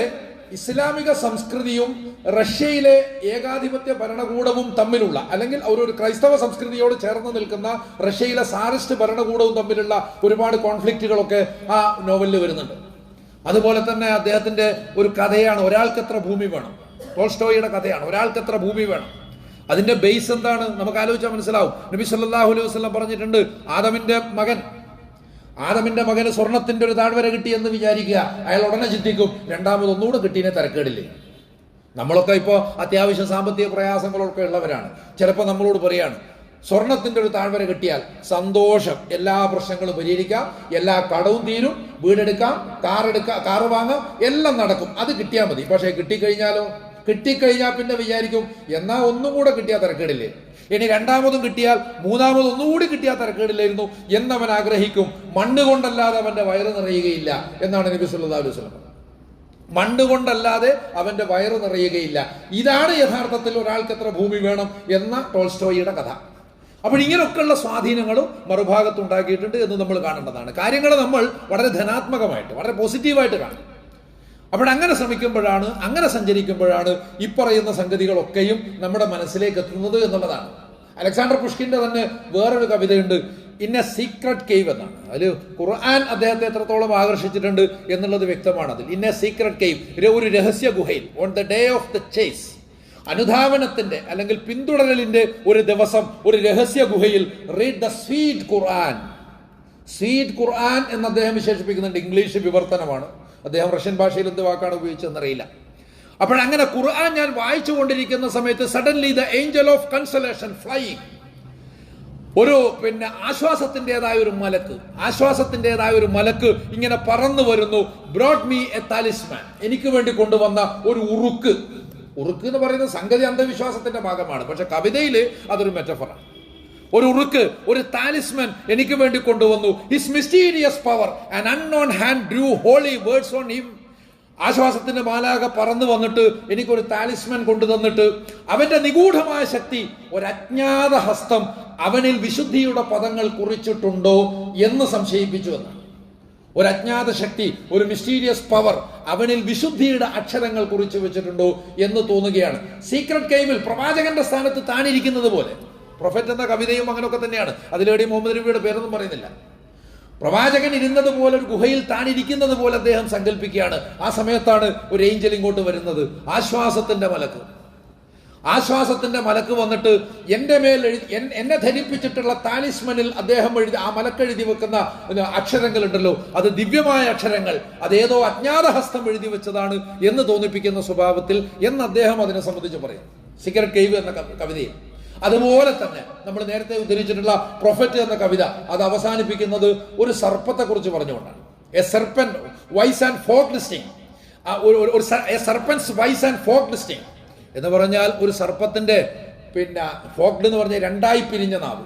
ഇസ്ലാമിക സംസ്കൃതിയും റഷ്യയിലെ ഏകാധിപത്യ ഭരണകൂടവും തമ്മിലുള്ള അല്ലെങ്കിൽ ഒരു ക്രൈസ്തവ സംസ്കൃതിയോട് ചേർന്ന് നിൽക്കുന്ന റഷ്യയിലെ സാറിസ്റ്റ് ഭരണകൂടവും തമ്മിലുള്ള ഒരുപാട് കോൺഫ്ലിക്റ്റുകളൊക്കെ ആ നോവലിൽ വരുന്നുണ്ട്. അതുപോലെ തന്നെ അദ്ദേഹത്തിന്റെ ഒരു കഥയാണ് ഒരാൾക്ക് എത്ര ഭൂമി വേണം. ടോൾസ്റ്റോയിയുടെ കഥയാണ് ഒരാൾക്ക് എത്ര ഭൂമി വേണം. അതിന്റെ ബേസ് എന്താണ്? നമുക്ക് ആലോചിച്ചാൽ മനസ്സിലാവും. നബി സല്ലാഹു അലൈഹി വസല്ലം പറഞ്ഞിട്ടുണ്ട് ആദമിന്റെ മകൻ ആദമിന്റെ മകന് സ്വർണത്തിന്റെ ഒരു താഴ്വര കിട്ടിയെന്ന് വിചാരിക്കുക. അയാൾ ഉടനെ ചിന്തിക്കും രണ്ടാമത് ഒന്നുകൂടെ കിട്ടിയതിനെ തരക്കേടില്ലേ? നമ്മളൊക്കെ ഇപ്പോൾ അത്യാവശ്യ സാമ്പത്തിക പ്രയാസങ്ങളൊക്കെ ഉള്ളവരാണ്. ചിലപ്പോൾ നമ്മളോട് പറയാണ് സ്വർണത്തിന്റെ ഒരു താഴ്വര കിട്ടിയാൽ സന്തോഷം എല്ലാ പ്രശ്നങ്ങളും പരിഹരിക്കാം എല്ലാ കടവും തീരും വീടെടുക്കാം കാർ എടുക്കാം കാറ് വാങ്ങാം എല്ലാം നടക്കും. അത് കിട്ടിയാൽ മതി. പക്ഷേ കിട്ടിക്കഴിഞ്ഞാലോ? കിട്ടിക്കഴിഞ്ഞാൽ പിന്നെ വിചാരിക്കും എന്നാ ഒന്നും കൂടെ കിട്ടിയാൽ തിരക്കേടില്ലേ? ഇനി രണ്ടാമതും കിട്ടിയാൽ മൂന്നാമത് ഒന്നുകൂടി കിട്ടിയാൽ തിരക്കേടില്ലായിരുന്നു എന്നവൻ ആഗ്രഹിക്കും. മണ്ണ് കൊണ്ടല്ലാതെ അവന്റെ വയറ് നിറയുകയില്ല എന്നാണ് നബി സല്ലല്ലാഹു അലൈഹി വസല്ലം മണ്ണ് കൊണ്ടല്ലാതെ അവന്റെ വയറ് നിറയുകയില്ല. ഇതാണ് യഥാർത്ഥത്തിൽ ഒരാൾക്ക് എത്ര ഭൂമി വേണം എന്ന ടോൾസ്റ്റോയിയുടെ കഥ. അപ്പോൾ ഇങ്ങനെയൊക്കെയുള്ള സ്വാധീനങ്ങളും മറുഭാഗത്ത് ഉണ്ടാക്കിയിട്ടുണ്ട് എന്ന് നമ്മൾ കാണേണ്ടതാണ്. കാര്യങ്ങൾ നമ്മൾ വളരെ ധനാത്മകമായിട്ട് വളരെ പോസിറ്റീവായിട്ട് കാണും. അപ്പോൾ അങ്ങനെ ശ്രമിക്കുമ്പോഴാണ് അങ്ങനെ സഞ്ചരിക്കുമ്പോഴാണ് ഈ പറയുന്ന സംഗതികളൊക്കെയും നമ്മുടെ മനസ്സിലേക്ക് എത്തുന്നത് എന്നുള്ളതാണ്. അലക്സാണ്ടർ പുഷ്കിന്റെ തന്നെ വേറൊരു കവിതയുണ്ട് ഇന്ന സീക്രട്ട് കേവ് എന്നാണ്. അതിൽ ഖുർആൻ അദ്ദേഹത്തെ എത്രത്തോളം ആകർഷിച്ചിട്ടുണ്ട് എന്നുള്ളത് വ്യക്തമാണ് അതിൽ. ഇന്ന സീക്രട്ട് കേവ് ഒരു രഹസ്യ ഗുഹയിൽ on the day of the chase അനുധാവനത്തിന്റെ അല്ലെങ്കിൽ പിന്തുടരലിന്റെ ഒരു ദിവസം ഒരു രഹസ്യ ഗുഹയിൽ read the sweet Quran sweet Quran എന്ന് അദ്ദേഹം വിശേഷിപ്പിക്കുന്നുണ്ട് ഇംഗ്ലീഷ് വിവർത്തനമാണ്. അദ്ദേഹം റഷ്യൻ ഭാഷയിൽ എന്ത് വാക്കാണ് ഉപയോഗിച്ചതെന്നറിയില്ല. അപ്പോഴങ്ങനെ ഖുർആൻ ഞാൻ വായിച്ചു കൊണ്ടിരിക്കുന്ന സമയത്ത് suddenly the angel of consolation flying ഒരു പിന്നെ ആശ്വാസത്തിന്റെതായ ഒരു മലക്ക് ആശ്വാസത്തിന്റെതായ ഒരു മലക്ക് ഇങ്ങനെ പറന്നു വരുന്നു ബ്രോഡ് മീ എ താലിസ്മാൻ എനിക്ക് വേണ്ടി കൊണ്ടുവന്ന ഒരു ഉറുക്ക്. ഉറുക്ക് എന്ന് പറയുന്നത് സംഗതി അന്ധവിശ്വാസത്തിന്റെ ഭാഗമാണ് പക്ഷെ കവിതയിൽ അതൊരു മെറ്റഫറാണ് ഒരു ഉറുക്ക് ഒരു താലിസ്മൻ എനിക്ക് വേണ്ടി കൊണ്ടുവന്നു. His mysterious power unknown hand drew holy words on him ആശ്വാസത്തിന്റെ മാലാക പറന്നു വന്നിട്ട് എനിക്കൊരു താലിസ്മൻ കൊണ്ടു തന്നിട്ട് അവന്റെ നിഗൂഢമായ ശക്തി ഒരു അജ്ഞാത ഹസ്തം അവനിൽ വിശുദ്ധിയുടെ പദങ്ങൾ കുറിച്ചിട്ടുണ്ടോ എന്ന് സംശയിപ്പിച്ചു എന്ന് ഒരു അജ്ഞാത ശക്തി ഒരു മിസ്റ്റീരിയസ് പവർ അവനിൽ വിശുദ്ധിയുടെ അക്ഷരങ്ങൾ കുറിച്ചു വെച്ചിട്ടുണ്ടോ എന്ന് തോന്നുകയാണ്. സീക്രട്ട് ഗെയിമിൽ പ്രവാചകന്റെ സ്ഥാനത്ത് താനിരിക്കുന്നത് പോലെ പ്രൊഫറ്റ് എന്ന കവിതയും അങ്ങനെയൊക്കെ തന്നെയാണ്. അതിലേടി മുഹമ്മദ് നബിയുടെ പേരൊന്നും പറയുന്നില്ല. പ്രവാചകൻ ഇരുന്നത് പോലെ ഒരു ഗുഹയിൽ താൻ ഇരിക്കുന്നത് പോലെ അദ്ദേഹം സങ്കല്പിക്കുകയാണ് ആ സമയത്താണ് ഒരു ഏഞ്ചൽ ഇങ്ങോട്ട് വരുന്നത്. ആശ്വാസത്തിന്റെ മലക്ക്. ആശ്വാസത്തിന്റെ മലക്ക് വന്നിട്ട് എന്റെ മേൽ എഴുതി എന്നെ ധരിപ്പിച്ചിട്ടുള്ള താലിസ്മനിൽ അദ്ദേഹം എഴുതി ആ മലക്കെഴുതി വെക്കുന്ന അക്ഷരങ്ങൾ ഉണ്ടല്ലോ. അത് ദിവ്യമായ അക്ഷരങ്ങൾ. അതേതോ അജ്ഞാത ഹസ്തം എഴുതി വെച്ചതാണ് എന്ന് തോന്നിപ്പിക്കുന്ന സ്വഭാവത്തിൽ എന്ന് അദ്ദേഹം അതിനെ സംബന്ധിച്ച് പറയും. സിഗരറ്റ് കെയ്വ് എന്ന കവി- കവിതയിൽ. അതുപോലെ തന്നെ നമ്മൾ നേരത്തെ ഉദ്ധരിച്ചിട്ടുള്ള പ്രൊഫറ്റ് എന്ന കവിത അത് അവസാനിപ്പിക്കുന്നത് ഒരു സർപ്പത്തെ കുറിച്ച് പറഞ്ഞുകൊണ്ടാണ് a serpent wise and folk listing ഒരു serpents wise and folk listing എന്ന് പറഞ്ഞാൽ ഒരു സർപ്പത്തിന്റെ പിന്നെ ഫോക്ഡ് എന്ന് പറഞ്ഞാൽ രണ്ടായി പിരിഞ്ഞ നാവ്.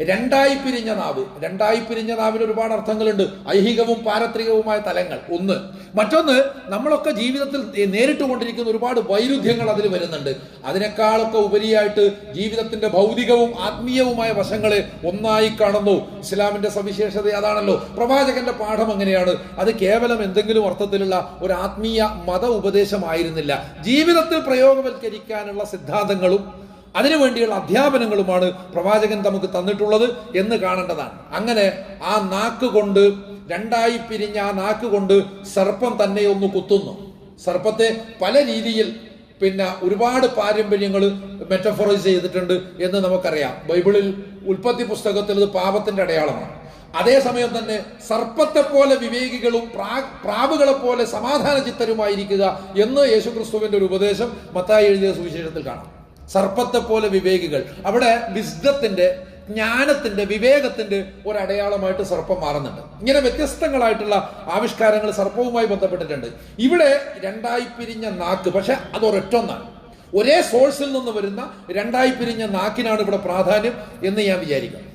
രണ്ടായി പിരിഞ്ഞ നാവ്. രണ്ടായി പിരിഞ്ഞ നാവിന് ഒരുപാട് അർത്ഥങ്ങളുണ്ട്. ഐഹികവും പാരത്രികവുമായ തലങ്ങൾ. ഒന്ന്. മറ്റൊന്ന് നമ്മളൊക്കെ ജീവിതത്തിൽ നേരിട്ട് കൊണ്ടിരിക്കുന്ന ഒരുപാട് വൈരുദ്ധ്യങ്ങൾ അതിൽ വരുന്നുണ്ട്. അതിനേക്കാളൊക്കെ ഉപരിയായിട്ട് ജീവിതത്തിന്റെ ഭൗതികവും ആത്മീയവുമായ വശങ്ങളെ ഒന്നായി കാണുന്നു. ഇസ്ലാമിന്റെ സവിശേഷത അതാണല്ലോ. പ്രവാചകന്റെ പാഠം അങ്ങനെയാണ്. അത് കേവലം എന്തെങ്കിലും അർത്ഥത്തിലുള്ള ഒരു ആത്മീയ മത ഉപദേശമായിരുന്നില്ല ജീവിതത്തിൽ പ്രയോഗവൽക്കരിക്കാനുള്ള സിദ്ധാന്തങ്ങളും അതിനുവേണ്ടിയുള്ള അധ്യാപനങ്ങളുമാണ് പ്രവാചകൻ നമുക്ക് തന്നിട്ടുള്ളത് എന്ന് കാണേണ്ടതാണ്. അങ്ങനെ ആ നാക്ക് കൊണ്ട് രണ്ടായി പിരിഞ്ഞ ആ നാക്ക് കൊണ്ട് സർപ്പം തന്നെ ഒന്ന് കുത്തുന്നു. സർപ്പത്തെ പല രീതിയിൽ പിന്നെ ഒരുപാട് പാരമ്പര്യങ്ങൾ മെറ്റഫറൈസ് ചെയ്തിട്ടുണ്ട് എന്ന് നമുക്കറിയാം. ബൈബിളിൽ ഉൽപ്പത്തി പുസ്തകത്തിൽ ഇത് പാപത്തിന്റെ അടയാളമാണ്. അതേസമയം തന്നെ സർപ്പത്തെ പോലെ വിവേകികളും പ്രാ- പ്രാവുകളെ പോലെ സമാധാന ചിത്തരുമായിരിക്കുക എന്ന് യേശുക്രിസ്തുവിന്റെ ഒരു ഉപദേശം മത്തായി എഴുതിയ സുവിശേഷത്തിൽ കാണാം. സർപ്പത്തെ പോലെ വിവേകികൾ. അവിടെ വിസ്ഡത്തിന്റെ ജ്ഞാനത്തിന്റെ വിവേകത്തിന്റെ ഒരു അടയാളമായിട്ട് സർപ്പം മാറുന്നുണ്ട്. ഇങ്ങനെ വ്യത്യസ്തങ്ങളായിട്ടുള്ള ആവിഷ്കാരങ്ങൾ സർപ്പവുമായി ബന്ധപ്പെട്ടിട്ടുണ്ട്. ഇവിടെ രണ്ടായി പിരിഞ്ഞ നാക്ക് പക്ഷെ അത് ഒരൊറ്റൊന്നാണ് ഒരേ സോഴ്സിൽ നിന്ന് വരുന്ന രണ്ടായി പിരിഞ്ഞ നാക്കിനാണ് ഇവിടെ പ്രാധാന്യം എന്ന് ഞാൻ വിചാരിക്കുന്നു.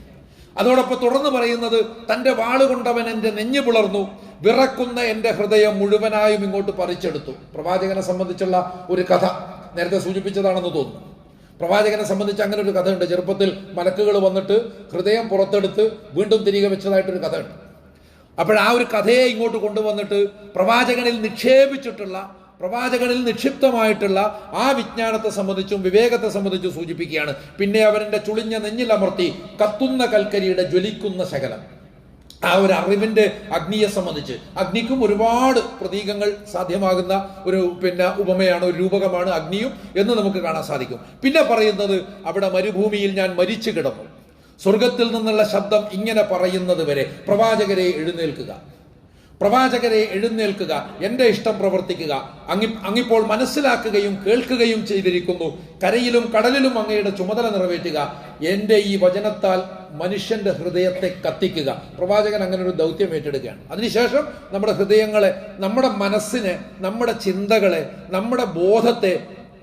അതോടൊപ്പം തുടർന്ന് പറയുന്നത് തന്റെ വാളുകൊണ്ടവൻ എന്റെ നെഞ്ഞു പിളർന്നു വിറക്കുന്ന എന്റെ ഹൃദയം മുഴുവനായും ഇങ്ങോട്ട് പറിച്ചെടുത്തു. പ്രവാചകനെ സംബന്ധിച്ചുള്ള ഒരു കഥ നേരത്തെ സൂചിപ്പിച്ചതാണെന്ന് തോന്നുന്നു. പ്രവാചകനെ സംബന്ധിച്ച് അങ്ങനെ ഒരു കഥയുണ്ട്. ചെറുപ്പത്തിൽ മലക്കുകൾ വന്നിട്ട് ഹൃദയം പുറത്തെടുത്ത് വീണ്ടും തിരികെ വെച്ചതായിട്ടൊരു കഥയുണ്ട്. അപ്പോൾ ആ ഒരു കഥയെ ഇങ്ങോട്ട് കൊണ്ടുവന്നിട്ട് പ്രവാചകനിൽ നിക്ഷേപിച്ചിട്ടുള്ള പ്രവാചകനിൽ നിക്ഷിപ്തമായിട്ടുള്ള ആ വിജ്ഞാനത്തെ സംബന്ധിച്ചും വിവേകത്തെ സംബന്ധിച്ചും സൂചിപ്പിക്കുകയാണ്. പിന്നെ അവരുടെ ചുളിഞ്ഞ നെഞ്ഞിലമർത്തി കത്തുന്ന കൽക്കരിയുടെ ജ്വലിക്കുന്ന ശകലം. ആ ഒരു അറിവിന്റെ അഗ്നിയെ സംബന്ധിച്ച് അഗ്നിക്കും ഒരുപാട് പ്രതീകങ്ങൾ സാധ്യമാകുന്ന ഒരു പിന്നെ ഉപമയാണ് ഒരു രൂപകമാണ് അഗ്നിയും എന്ന് നമുക്ക് കാണാൻ സാധിക്കും. പിന്നെ പറയുന്നത് അവിടെ മരുഭൂമിയിൽ ഞാൻ മരിച്ചു കിടന്നു. സ്വർഗത്തിൽ നിന്നുള്ള ശബ്ദം ഇങ്ങനെ പറയുന്നത് വരെ പ്രവാചകരെ എഴുന്നേൽക്കുക. പ്രവാചകരെ എഴുന്നേൽക്കുക എന്റെ ഇഷ്ടം പ്രവർത്തിക്കുക. അങ്ങി അങ്ങിപ്പോൾ മനസ്സിലാക്കുകയും കേൾക്കുകയും ചെയ്തിരിക്കുന്നു. കരയിലും കടലിലും അങ്ങയുടെ ചുമതല നിറവേറ്റുക. എന്റെ ഈ വചനത്താൽ മനുഷ്യന്റെ ഹൃദയത്തെ കത്തിക്കുക. പ്രവാചകൻ അങ്ങനെ ഒരു ദൗത്യം ഏറ്റെടുക്കുകയാണ്. അതിനുശേഷം നമ്മുടെ ഹൃദയങ്ങളെ നമ്മുടെ മനസ്സിനെ നമ്മുടെ ചിന്തകളെ നമ്മുടെ ബോധത്തെ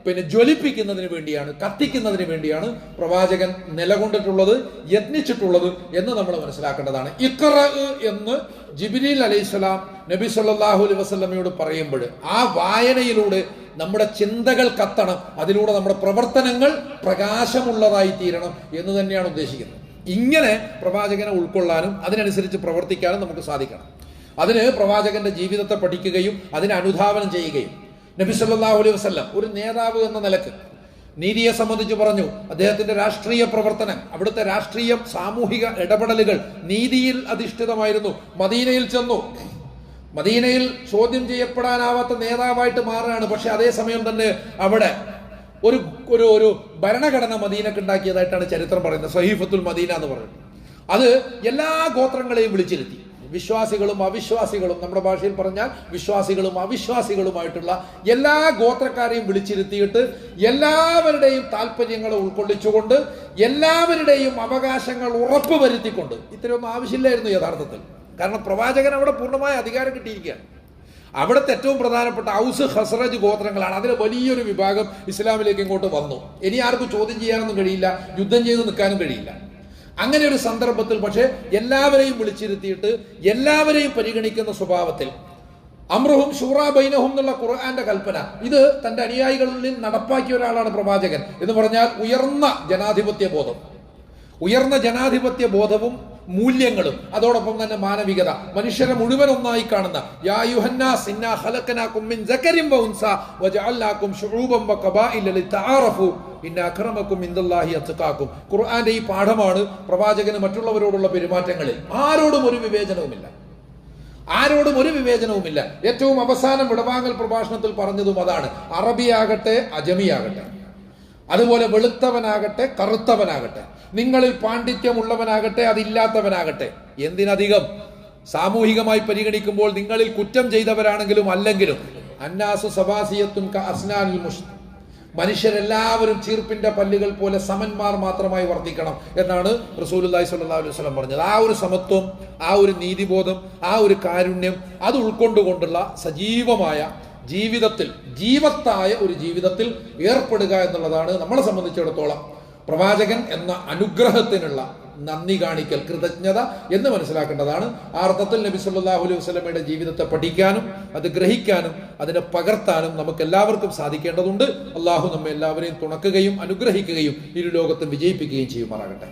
പിന്നെ ജ്വലിപ്പിക്കുന്നതിന് വേണ്ടിയാണ് കത്തിക്കുന്നതിന് വേണ്ടിയാണ് പ്രവാചകൻ നിലകൊണ്ടിട്ടുള്ളത് യത്നിച്ചിട്ടുള്ളത് എന്ന് നമ്മൾ മനസ്സിലാക്കേണ്ടതാണ്. ഇക്കറ എന്ന് ജിബിരിൽ അലൈഹിസ്സലാം നബി സല്ലാഹു അലൈഹി വസ്ലമയോട് പറയുമ്പോൾ ആ വായനയിലൂടെ നമ്മുടെ ചിന്തകൾ കത്തണം അതിലൂടെ നമ്മുടെ പ്രവർത്തനങ്ങൾ പ്രകാശമുള്ളതായി തീരണം എന്ന് തന്നെയാണ് ഉദ്ദേശിക്കുന്നത്. ഇങ്ങനെ പ്രവാചകനെ ഉൾക്കൊള്ളാനും അതിനനുസരിച്ച് പ്രവർത്തിക്കാനും നമുക്ക് സാധിക്കണം. അതിന് പ്രവാചകന്റെ ജീവിതത്തെ പഠിക്കുകയും അതിനെ അനുധാവനം ചെയ്യുകയും. നബി സല്ലല്ലാഹു അലൈഹി വസല്ലം ഒരു നേതാവ് എന്ന നിലയ്ക്ക് നീതിയെ സംബന്ധിച്ച് പറഞ്ഞു അദ്ദേഹത്തിന്റെ രാഷ്ട്രീയ പ്രവർത്തനം അവിടുത്തെ രാഷ്ട്രീയ സാമൂഹിക ഇടപെടലുകൾ നീതിയിൽ അധിഷ്ഠിതമായിരുന്നു. മദീനയിൽ ചെന്നു. മദീനയിൽ ചോദ്യം ചെയ്യപ്പെടാനാവാത്ത നേതാവായിട്ട് മാറുകയാണ് പക്ഷെ അതേസമയം തന്നെ അവിടെ ഒരു ഒരു ഒരു ഭരണഘടന മദീനക്ക് ഉണ്ടാക്കിയതായിട്ടാണ് ചരിത്രം പറയുന്നത്. സഹീഫത്തുൽ മദീന എന്ന് പറയുന്നത്. അത് എല്ലാ ഗോത്രങ്ങളെയും വിളിച്ചിരുത്തി. വിശ്വാസികളും അവിശ്വാസികളും നമ്മുടെ ഭാഷയിൽ പറഞ്ഞാൽ വിശ്വാസികളും അവിശ്വാസികളുമായിട്ടുള്ള എല്ലാ ഗോത്രക്കാരെയും വിളിച്ചിരുത്തിയിട്ട് എല്ലാവരുടെയും താല്പര്യങ്ങളെ ഉൾക്കൊള്ളിച്ചുകൊണ്ട് എല്ലാവരുടെയും അവകാശങ്ങൾ ഉറപ്പുവരുത്തിക്കൊണ്ട്. ഇത്രയൊന്നും ആവശ്യമില്ലായിരുന്നു യഥാർത്ഥത്തിൽ. കാരണം പ്രവാചകൻ അവിടെ പൂർണമായ അധികാരം കിട്ടിയിരിക്കുകയാണ്. അവിടുത്തെ ഏറ്റവും പ്രധാനപ്പെട്ട ഔസ് ഹസ്രജ് ഗോത്രങ്ങളാണ്. അതിൽ വലിയൊരു വിഭാഗം ഇസ്ലാമിലേക്ക് ഇങ്ങോട്ട് വന്നു. ഇനി ആർക്കും ചോദ്യം ചെയ്യാനൊന്നും കഴിയില്ല യുദ്ധം ചെയ്ത് നിൽക്കാനും കഴിയില്ല. അങ്ങനെ ഒരു സന്ദർഭത്തിൽ പക്ഷേ എല്ലാവരെയും വിളിച്ചിരുത്തിയിട്ട് എല്ലാവരെയും പരിഗണിക്കുന്ന സ്വഭാവത്തിൽ അമ്രഹും ഷൂറ ബൈനഹും എന്നുള്ള ഖുർആന്റെ കൽപ്പന. ഇത് തന്റെ അനുയായികളിൽ നടപ്പാക്കിയ ഒരാളാണ് പ്രവാചകൻ എന്ന് പറഞ്ഞാൽ ഉയർന്ന ജനാധിപത്യ ബോധം. ഉയർന്ന ജനാധിപത്യ ബോധവും മൂല്യങ്ങളും അതോടൊപ്പം തന്നെ മാനവികത. മനുഷ്യരെ മുഴുവൻ ഒന്നായി കാണുന്ന യാ ഖലഖനാകും മിൻ വ ഉൻസ വ ഖുർആന്റെ ഈ പാഠമാണ് പ്രവാചകന് മറ്റുള്ളവരോടുള്ള പെരുമാറ്റങ്ങളിൽ ആരോടും ഒരു വിവേചനവുമില്ല. ആരോടും ഒരു വിവേചനവുമില്ല. ഏറ്റവും അവസാനം വിടവാങ്ങൽ പ്രഭാഷണത്തിൽ പറഞ്ഞതും അതാണ്. അറബിയാകട്ടെ അജമിയാകട്ടെ. അതുപോലെ വെളുത്തവനാകട്ടെ കറുത്തവനാകട്ടെ. നിങ്ങളിൽ പാണ്ഡിത്യമുള്ളവനാകട്ടെ അതില്ലാത്തവനാകട്ടെ. എന്തിനധികം? സാമൂഹികമായി പരിഗണിക്കുമ്പോൾ നിങ്ങളിൽ കുറ്റം ചെയ്തവരാണെങ്കിലും അല്ലെങ്കിലും. അന്നാസു സബാസിയത്തും അസ്നാനിൽ മുഷ് മനുഷ്യരെല്ലാവരും ചീർപ്പിന്റെ പല്ലുകൾ പോലെ സമന്മാർ മാത്രമായി വർദ്ധിക്കണം എന്നാണ് റസൂലുല്ലാഹി സ്വല്ലല്ലാഹു അലൈഹി വസല്ലം പറഞ്ഞത്. ആ ഒരു സമത്വം ആ ഒരു നീതിബോധം ആ ഒരു കാരുണ്യം അത് ഉൾക്കൊണ്ടുകൊണ്ടുള്ള സജീവമായ ജീവിതത്തിൽ ജീവത്തായ ഒരു ജീവിതത്തിൽ ഏർപ്പെടുക എന്നുള്ളതാണ് നമ്മളെ സംബന്ധിച്ചിടത്തോളം പ്രവാചകൻ എന്ന അനുഗ്രഹത്തിനുള്ള നന്ദി കാണിക്കൽ കൃതജ്ഞത എന്ന് മനസ്സിലാക്കേണ്ടതാണ്. ആ അർത്ഥത്തിൽ നബി സല്ലാഹു അലൈഹി വസ്ലമയുടെ ജീവിതത്തെ പഠിക്കാനും അത് ഗ്രഹിക്കാനും അതിനെ പകർത്താനും നമുക്ക് എല്ലാവർക്കും സാധിക്കേണ്ടതുണ്ട്. അള്ളാഹു നമ്മെ എല്ലാവരെയും തുണക്കുകയും അനുഗ്രഹിക്കുകയും ഇരു ലോകത്തും വിജയിപ്പിക്കുകയും ചെയ്യുമാറാകട്ടെ.